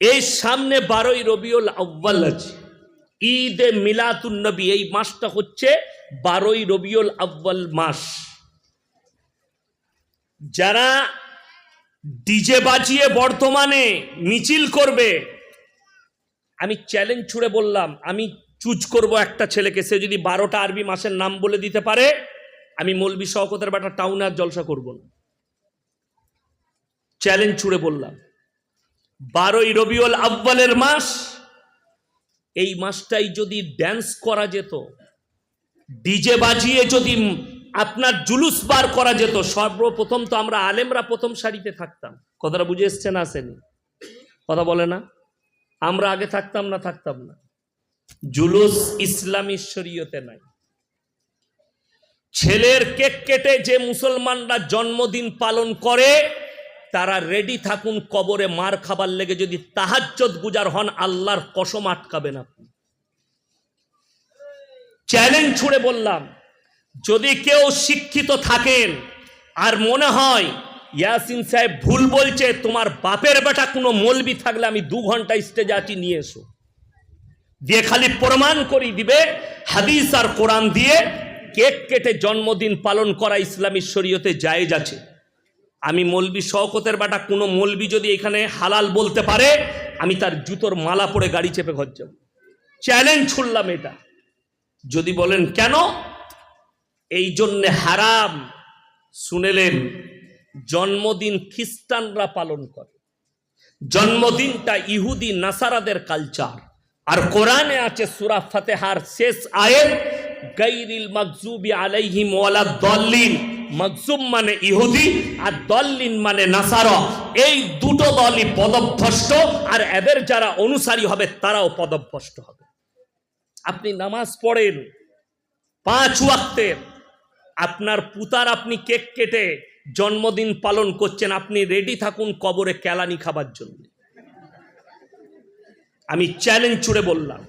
এই সামনে বারোই রবিউল আব্বাল আছে। ঈদে মিলাতুন নবী, এই মাসটা হচ্ছে বারোই রবিউল আব্বাল মাস। যারা ডিজে বাজিয়ে বর্তমানে মিছিল করবে, আমি চ্যালেঞ্জ ছুড়ে বললাম, আমি চুজ করব একটা ছেলেকে, সে যদি বারোটা আরবি মাসের নাম বলে দিতে পারে, আমি মৌলবি শওকতের বেটা টাউনে আর জলসা করব না। চ্যালেঞ্জ ছুড়ে বললাম। বারোই রবিউল আব্বালের মাস, এই মাসটাই যদি ড্যান্স করা যেত ডিজে বাজিয়ে যদি আপনার জুলুস বার করা যেত, সর্বপ্রথম তো আমরা আলেমরা প্রথম সারিতে থাকতাম। কথাটা বুঝে এসছে না আসেনি? কথা বলে না? আমরা আগে থাকতাম না থাকতাম না? জুলুস ইসলামী শরীয়তে নাই। ছেলের কেক কেটে যে মুসলমানরা জন্মদিন পালন করে তারা রেডি থাকুন কবরে মার খাবার লেগে যদি তাহাজ্জত গুজার হন, আল্লাহর কসম আটকাবেন আপনি চ্যালেঞ্জ ছুড়ে বললাম, যদি কেউ শিক্ষিত থাকেন আর মনে হয়, ইয়াসিন সাহেব ভুল বলছে, তোমার বাপের বেটা কোনো মলবি থাকলে আমি দু ঘণ্টা স্টেজে আছি, নিয়ে এসো। দিয়ে খালি প্রমাণ করি দিবে, হাদিস আর কোরআন দিয়ে কেক কেটে জন্মদিন পালন করা ইসলামী শরীয়তে জায়েজ আছে। আমি মলবি শওকতের বাটা, কোনো মলবি যদি এখানে হালাল বলতে পারে, আমি তার জুতোর মালা পরে গাড়ি চেপে ঘর যাব। চ্যালেঞ্জ ছুড়লাম এটা। যদি বলেন, কেন? এই জন্যে হারাম শুনেলেন, জন্মদিন খ্রিস্টানরা পালন করে। জন্মদিনটা ইহুদি, নাসারাদের কালচার আর কোরআনে আছে সুরা ফাতেহার শেষ আয়ের গাইরিল মকজুবি আলাইহিম ওয়ালা দল্লিন। মকজুম মানে ইহুদি আর দল্লিন মানে নাসারা। এই দুটো দলই পদভ্রষ্ট আর এদের যারা অনুসারী হবে, তারাও পদভ্রষ্ট হবে। আপনি নামাজ পড়েন পাঁচ ওয়াক্তের আপনার পুতার আপনি কেক কেটে জন্মদিন পালন করছেন, আপনি রেডি থাকুন কবরে কেলানি খাবার জন্য। আমি চ্যালেঞ্জ ছুড়ে বললাম,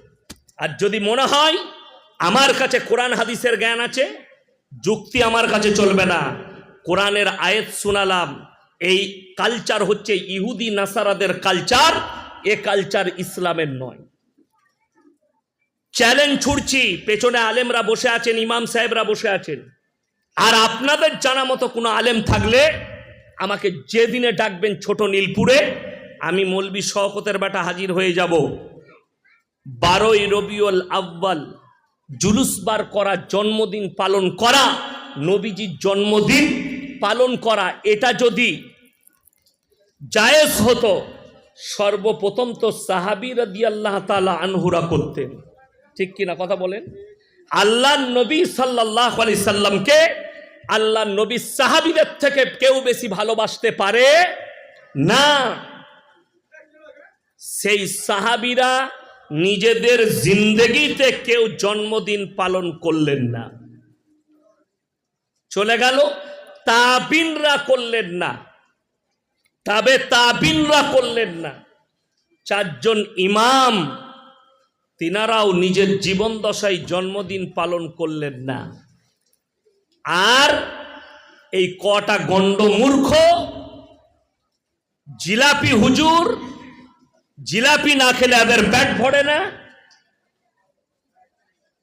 আর যদি মনে হয় আমার কাছে কোরআন, হাদিসের জ্ঞান আছে, যুক্তি আমার কাছে চলবে না। কোরআনের আয়েত শোনালাম, এই কালচার হচ্ছে ইহুদি নাসারাদের কালচার এ কালচার ইসলামের নয়। চ্যালেঞ্জ ছুড়ছি, পেছনে আলেমরা বসে আছেন, ইমাম সাহেবরা বসে আছেন। আর আপনাদের জানা মতো কোনো আলেম থাকলে আমাকে যেদিনে ডাকবেন ছোট নীলপুরে, আমি মলবি শওকতের বেটা হাজির হয়ে যাব। বারোই রবিউল আব্বাল জুলুস বার করা, জন্মদিন পালন করা, নবীজির জন্মদিন পালন করা, এটা যদি জায়েজ হতো, সর্বপ্রথম তো সাহাবি রাদি আল্লাহ তালা আনহুরা করতেন। ঠিক কিনা কথা বলেন? আল্লাহ নবী সাল্লাহ আলি সাল্লামকে আল্লাহ নবী সাহাবিদের থেকে কেউ বেশি ভালোবাসতে পারে না। সেই সাহাবিরা নিজেদের জিন্দেগিতে কেউ জন্মদিন পালন করলেন না। চলে গেল, তাবিনরা করলেন না। তবে তাবিনরা করলেন না। চারজন ইমাম, তিনারাও নিজের জীবন দশায় জন্মদিন পালন করলেন না। আর এই কটা গণ্ড মূর্খ জিলাপি হুজুর জিলাপি না খেলে এদের পেট ভরে না?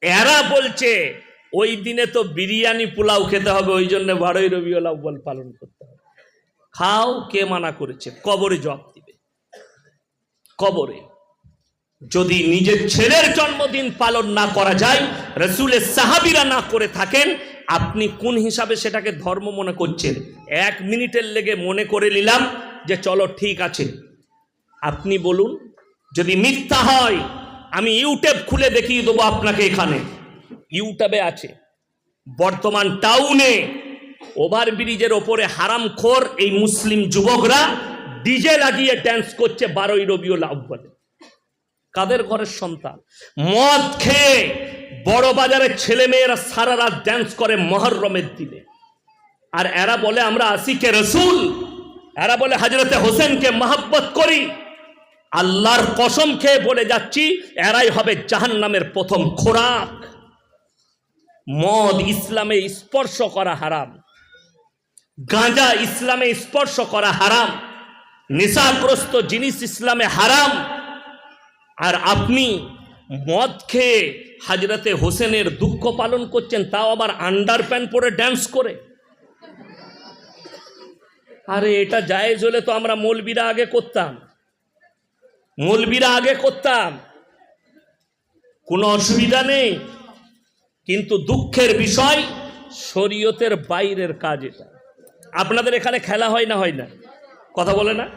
এরা বলছে, ওই দিনে তো বিরিয়ানি পোলাও খেতে হবে, ওই জন্য বারোই রবিউল আউ্বাল পালন করতে হবে। খাও, কে মানা করেছে? কবরে জবাব দিবে। কবরে। যদি নিজের ছেলের জন্মদিন পালন না করা যায়, রসুলের সাহাবিরা না করে থাকেন, আপনি কোন হিসাবে সেটাকে ধর্ম মনে করছেন? এক মিনিটের লেগে মনে করে নিলাম যে চলো ঠিক আছে। আপনি বলুন, যদি মিথ্যা হয়, আমি ইউটিউব খুলে দেখিয়ে দেবো আপনাকে এখানে। ইউটিউবে আছে, বর্তমান টাউনে ওভার ব্রিজের ওপরে হারামখোর এই মুসলিম যুবকরা ডিজে লাগিয়ে ড্যান্স করছে বারোই রবিউল আব্বালে কাদের ঘরের সন্তান? মদ খেয়ে বড় বাজারের ছেলে মেয়েরা সারা রাত ড্যান্স করে মহরমের দিনে। আর এরা বলে, আমরা আসিকে রসুল। এরা বলে হাজরতে হোসেনকে মহাব্বত করি। আল্লাহর কসম খেয়ে বলে যাচ্ছি, এরাই হবে জাহান নামের প্রথম খোরাক। মদ ইসলামে স্পর্শ করা হারাম। গাঁজা ইসলামে স্পর্শ করা হারাম। নেশাগ্রস্ত জিনিস ইসলামে হারাম। আর আপনি মদ খেয়ে হাজরতে হোসেনের দুঃখ পালন করছেন, তাও আবার আন্ডার প্যান্ট পরে ড্যান্স করে। আরে, এটা জায়েজ হলে তো আমরা মৌলবিরা আগে করতাম। মৌলবিরা আগে করতাম। কোনো অসুবিধা নেই। কিন্তু দুঃখের বিষয়, শরীয়তের বাইরের কাজ এটা। আপনাদের এখানে খেলা হয় না হয় না? কথা বলে না?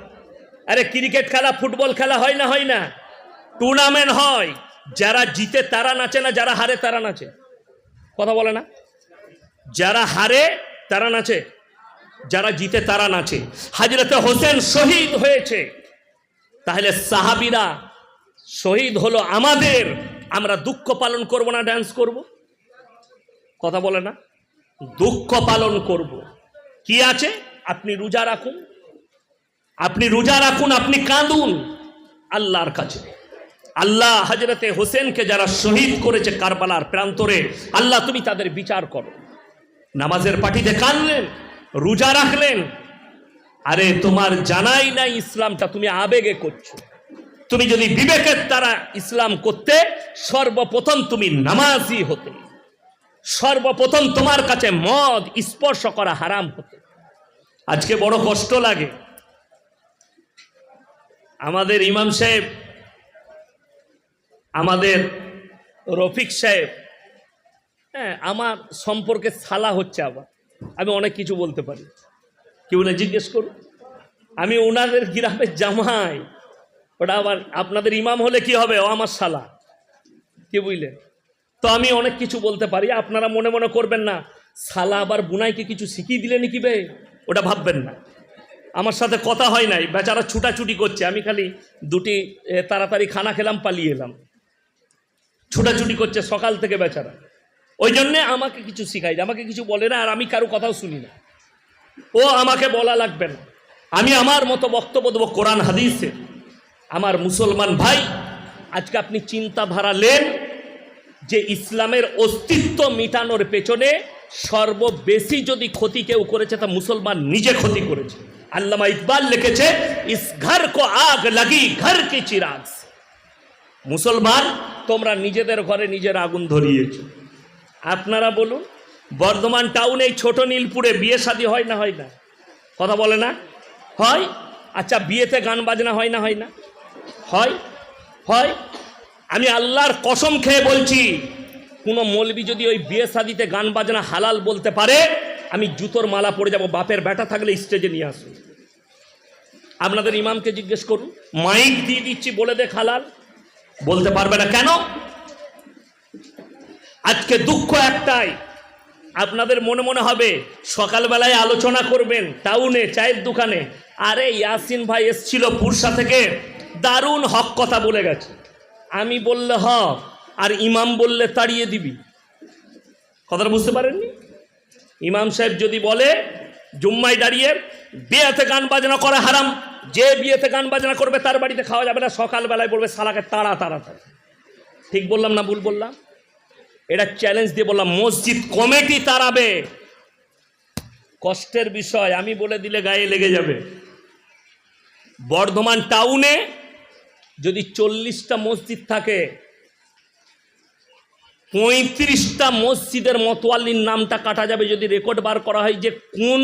আরে ক্রিকেট খেলা, ফুটবল খেলা হয় না হয় না? টুর্নামেন্ট হয়। যারা জিতে তারা নাচে না, যারা হারে তারা নাচে। কথা বলে না? যারা হারে তারা নাচে, যারা জিতে তারা নাচে। হাজরতে হোসেন শহীদ হয়েছে। তাহলে সাহাবিরা শহীদ হলো আমাদের। আমরা দুঃখ পালন করব না ড্যান্স করব? কথা বলে না। দুঃখ পালন করব। কি আছে? আপনি রোজা রাখুন। আপনি রোজা রাখুন, আপনি কাঁদুন। আল্লাহর কাছে। আল্লাহ হজরতে হোসেনকে যারা শহীদ করেছে কারবালার প্রান্তরে, আল্লাহ তুমি তাদের বিচার করো। নামাজের পার্টিতে কাঁদলেন, রোজা রাখলেন আরে তোমার জানাই নাই ইসলামটা, তুমি আবেগে করছ। তুমি যদি বিবেকের দ্বারা ইসলাম করতে, সর্বপ্রথম তুমি নামাজি হতে। সর্বপ্রথম তোমার কাছে মদ স্পর্শ করা হারাম হতে। আজকে বড় কষ্ট লাগে। আমাদের ইমাম সাহেব, আমাদের রফিক সাহেব হ্যাঁ আমার সম্পর্কে সালা হচ্ছে আবার। আমি অনেক কিছু বলতে পারি। কি বলে জিজ্ঞেস করুন আমি ওনাদের গ্রামের জামাই। ওটা আবার আপনাদের ইমাম হলে কি হবে? ও আমার শালা। কি বুঝলেন? তো আমি অনেক কিছু বলতে পারি, আপনারা মনে মনে করবেন না। শালা আবার বুনাইকে কিছু শিখিয়ে দিলে নাকি বে? ওটা ভাববেন না। আমার সাথে কথা হয় নাই, বেচারা ছুটাছুটি করছে। আমি খালি দুটি তাড়াতাড়ি খানা খেলাম, পালিয়ে এলাম। ছুটাছুটি করছে সকাল থেকে বেচারা। ওই জন্যে আমাকে কিছু শিখাই আমাকে কিছু বলে না, আর আমি কারও কথাও শুনি না। ও আমাকে বলা লাগবে না। আমি আমার মতো বক্তব্য দেবো কোরআন হাদিসে। আমার মুসলমান ভাই, আজকে আপনি চিন্তাধারা নেন যে ইসলামের অস্তিত্ব মিটানোর পেছনে সর্ববেশি যদি ক্ষতি কেউ করেছে, তা মুসলমান নিজে ক্ষতি করেছে। আল্লামা ইকবাল লিখেছে, ইস ঘর কো আগ লাগি, ঘর কি চিরাগ মুসলমান, তোমরা নিজেদের ঘরে নিজের আগুন ধরিয়েছ। আপনারা বলুন বর্ধমান টাউনে এই ছোট নীলপুরে বিয়ে শাদী হয় না হয় না? কথা বলে না? হয়? আচ্ছা বিয়েতে গান বাজনা হয় না হয় না? হয়? হয়? আমি আল্লাহর কসম খেয়ে বলছি, কোনো মলবি যদি ওই বিয়ে শাদিতে গান বাজনা হালাল বলতে পারে, আমি জুতোর মালা পরে যাব, বাপের ব্যাটা থাকলে স্টেজে নিয়ে আসুন আপনাদের ইমামকে জিজ্ঞেস করুন মাইক দিয়ে দিচ্ছি, বলে দেখ হালাল। বলতে পারবে না কেন? আজকে দুঃখ একটাই আপনাদের মনে মনে হবে, সকালবেলায় আলোচনা করবেন, টাউনে, চায়ের দোকানে। আরে ইয়াসিন ভাই এসছিল পুরসা থেকে, দারুণ হক কথা বলে গেছে। আমি বললে হ, আর ইমাম বললে তাড়িয়ে দিবি। কথাটা বুঝতে পারেননি? ইমাম সাহেব যদি বলে, জুম্মায় দাঁড়িয়ে বিয়েতে গান বাজনা করা হারাম, যে বিয়েতে গান বাজনা করবে তার বাড়িতে খাওয়া যাবে না, সকালবেলায় বলবে সালাকে তাড়া তাড়া তাড়া ঠিক বললাম না ভুল বললাম? এটা চ্যালেঞ্জ দিয়ে বললাম, মসজিদ কমিটি তাড়াবে কষ্টের বিষয়, আমি বলে দিলে গায়ে লেগে যাবে। বর্ধমান টাউনে যদি চল্লিশটা মসজিদ থাকে, পঁয়ত্রিশটা মসজিদের মতোয়াল্লির নামটা কাটা যাবে যদি রেকর্ড বার করা হয় যে কোন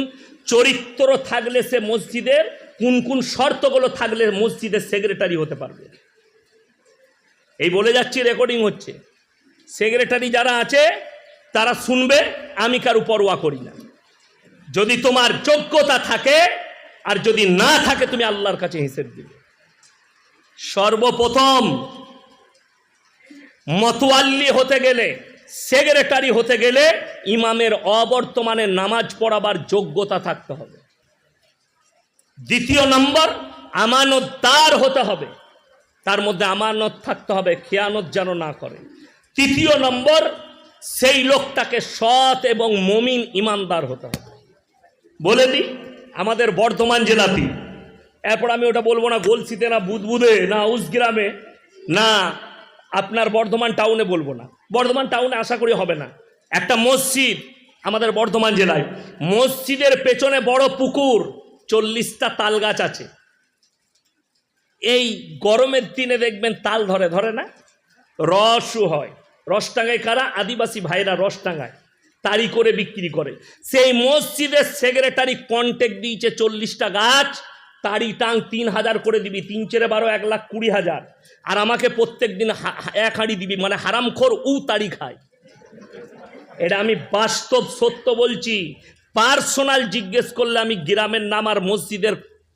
চরিত্র থাকলে সে মসজিদের, কোন কোন শর্তগুলো থাকলে মসজিদের সেক্রেটারি হতে পারবে। এই বলে যাচ্ছি রেকর্ডিং হচ্ছে। সেক্রেটারি যারা আছে, তারা শুনবে, আমি কারও পরোয়া করি না। যদি তোমার যোগ্যতা থাকে, আর যদি না থাকে, তুমি আল্লাহর কাছে হিসেব দিবে। সর্বপ্রথম, মতোয়াল্লি হতে গেলে, সেক্রেটারি হতে গেলে, ইমামের অবর্তমানে নামাজ পড়াবার যোগ্যতা থাকতে হবে। দ্বিতীয় নম্বর, আমানতদার হতে হবে। তার মধ্যে আমানত থাকতে হবে, খেয়ানত যেন না করে। তৃতীয় নম্বর, সেই লোকটাকে সৎ এবং মমিন ইমানদার হতে হবে। বলে দিই আমাদের বর্ধমান জেলাতে। এরপর আমি ওটা বলব না গলসিতে, না বুদবুদে, না উসগ্রামে, না আপনার বর্ধমান টাউনে বলব না। বর্ধমান টাউনে আশা করি হবে না। একটা মসজিদ আমাদের বর্ধমান জেলায়। মসজিদের পেছনে বড় পুকুর, চল্লিশটা তাল গাছ আছে। এই গরমের দিনে দেখবেন তাল ধরে ধরে না? রসও হয়। রস টাঙায় কারা? আদিবাসী ভাইরা রস টাঙায় তারি করে বিক্রি করে। সেই মসজিদের সেক্রেটারি কন্টেক্ট দিয়েছে চল্লিশটা গাছ। তারি টাং তিন হাজার করে দিবি। তিন চেরে বারো, এক লাখ কুড়ি হাজার। আর আমাকে প্রত্যেক দিন এক হাঁড়ি দিবি। মানে হারামখোর উ তারি খায়। এটা আমি বাস্তব সত্য বলছি। পার্সোনাল জিজ্ঞেস করলে আমি গ্রামের নাম আর মসজিদের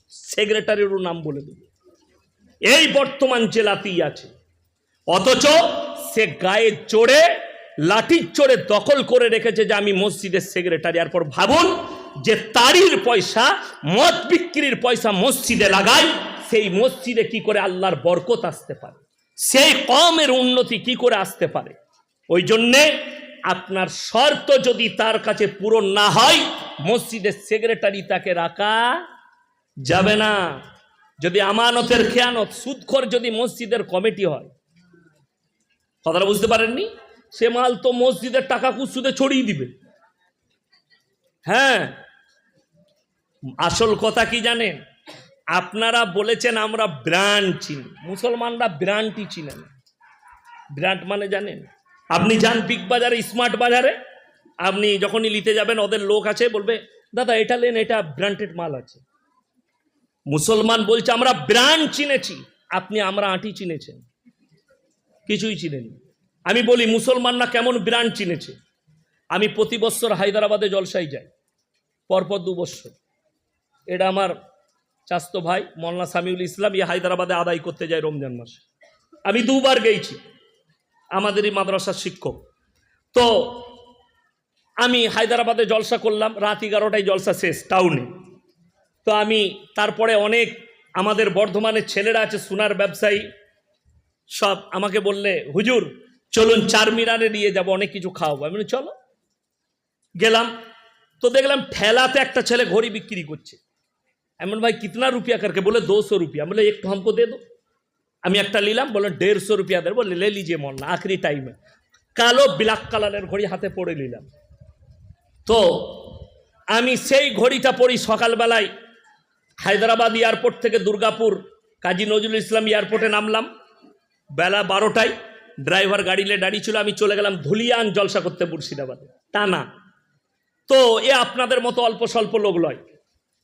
সেক্রেটারিরও নাম বলে দেব। এই বর্তমান জেলাতেই আছে। অথচ সে গায়ে চড়ে লাঠির চড়ে দখল করে রেখেছে যে আমি মসজিদের সেক্রেটারি আর পর ভাবুন যে তারির পয়সা, মদ বিক্রির পয়সা মসজিদে লাগাই সেই মসজিদে কি করে আল্লাহর বরকত আসতে পারে? সেই কমের উন্নতি কি করে আসতে পারে? ওই জন্যে আপনার শর্ত যদি তার কাছে পূরণ না হয়, মসজিদের সেক্রেটারি তাকে রাখা যাবে না। যদি আমানতের খেয়ানত, সুদখোর যদি মসজিদের কমিটি হয় কথাটা বুঝতে পারেননি? সে মাল তো মসজিদের টাকা কুসুদে ছড়িয়ে দিবে। হ্যাঁ আসল কথা কি জানেন? আপনারা বলেছেন আমরা ব্র্যান্ড চিনি। মুসলমানরা ব্র্যান্ডই চিনে না। ব্র্যান্ড মানে জানেন? আপনি যান বিগ বাজারে, স্মার্ট বাজারে, আপনি যখনই নিতে যাবেন, ওদের লোক আছে, বলবে, দাদা, এটা লেন এটা ব্র্যান্ডেড মাল আছে। মুসলমান বলছে, আমরা ব্র্যান্ড চিনেছি। আপনি আমরা আঁটি চিনেছেন। কিছুই চিনেনি। আমি বলি, মুসলমানরা কেমন ব্র্যান্ড চিনেছে? আমি প্রতি বছর হায়দ্রাবাদে জলসাই যাই, পরপর দু বছর। এটা আমার চাস্তো ভাই মল্লা সামিউল ইসলাম ইয়ে হায়দ্রাবাদে আদায় করতে যায় রমজান মাসে। আমি দুবার গেছি আমাদেরই মাদ্রাসার শিক্ষক। তো আমি হায়দ্রাবাদে জলসা করলাম, রাত এগারোটায় জলসা শেষ, টাউনে। তো আমি তারপরে অনেক আমাদের বর্ধমানের ছেলেরা আছে, সোনার ব্যবসায়ী সব আমাকে বললে, হুজুর, চলুন চার মিনারে নিয়ে যাব, অনেক কিছু খাওয়াবো। আমি চলো। গেলাম, তো দেখলাম ঠেলাতে একটা ছেলে ঘড়ি বিক্রি করছে। এমন ভাই, কিতনা রুপিয়া করকে? বলে, দোশো রুপিয়া। বলে, একটু হামকো দে দো। আমি একটা নিলাম বলে দেড়শো রুপিয়া দেবো বলে, লে লিজিয়ে মন না আখরি টাইমে কালো ব্ল্যাক কালারের ঘড়ি হাতে পড়ে নিলাম। তো আমি সেই ঘড়িটা পড়ি সকালবেলায় হায়দ্রাবাদ এয়ারপোর্ট থেকে দুর্গাপুর, কাজী নজরুল ইসলাম এয়ারপোর্টে নামলাম। বেলা বারোটায় ড্রাইভার গাড়ি গাড়িলে দাঁড়িয়ে ছিল, আমি চলে গেলাম ধুলিয়ান জলসা করতে মুর্শিদাবাদে তা না তো এ আপনাদের মতো অল্প স্বল্প লোক লয়,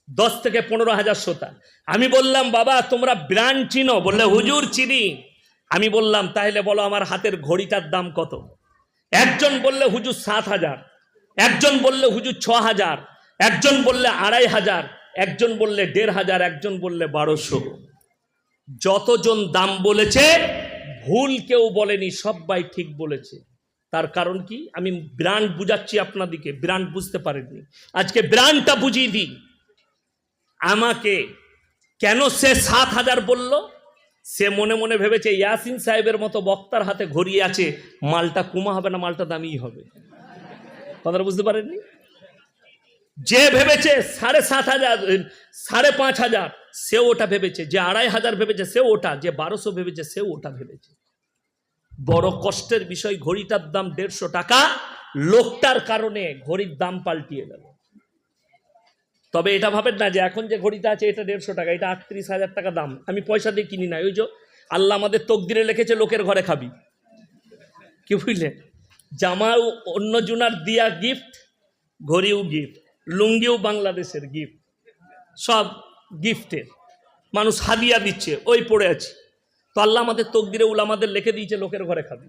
দশ থেকে পনেরো হাজার শ্রোতা। আমি বললাম, বাবা, তোমরা ব্র্যান্ড চিনো? বললে, হুজুর চিনি। আমি বললাম, তাহলে বলো, আমার হাতের ঘড়িটার দাম কত? একজন বললে, হুজুর সাত হাজার। একজন বললে, হুজুর ছ হাজার। একজন বললে, আড়াই হাজার। একজন বললে, দেড় হাজার। একজন বললে, বারোশো। যতজন দাম বলেছে ভুল কেউ বলেনি, সবাই ঠিক বলেছে। তার কারণ কি? আমি ব্র্যান্ড বুঝাচ্ছি আপনাদিকে, ব্র্যান্ড বুঝতে পারেননি। আজকে ব্র্যান্ডটা বুঝিয়ে দিই। আমাকে কেন সে সাত হাজার বলল? সে মনে মনে ভেবেছে ইয়াসিন সাহেবের মতো বক্তার হাতে ঘড়িয়ে আছে, মালটা কুমা হবে না, মালটা দামিই হবে। কথাটা বুঝতে পারেননি? যে ভেবেছে সাড়ে সাত হাজার, সাড়ে পাঁচ হাজার, সে ওটা ভেবেছে। যে আড়াই হাজার ভেবেছে, সে ওটা। যে বারোশো ভেবেছে, সে ওটা ভেবেছে। বড় কষ্টের বিষয়, ঘড়িটার দাম দেড়শো টাকা, লোকটার কারণে ঘড়ির দাম পাল্টিয়ে গেল। তবে এটা ভাবেন না যে এখন যে ঘড়িটা আছে, এটা দেড়শো টাকা, এটা আটত্রিশ হাজার টাকা দাম। আমি পয়সা দিয়ে কিনি না, ওই যে আল্লাহ আমাদের তকদিরে লিখেছে লোকের ঘরে খাবি। কি বুঝলে জামা অন্য জুনার দিয়া গিফট ঘড়িও গিফট লুঙ্গিও বাংলাদেশের গিফট সব গিফটের মানুষ হাদিয়া দিচ্ছে, ওই পড়ে আছে। তো আল্লাহ আমাদের তকদিরে উল আমাদের লিখে দিয়েছে লোকের ঘরে খাবি।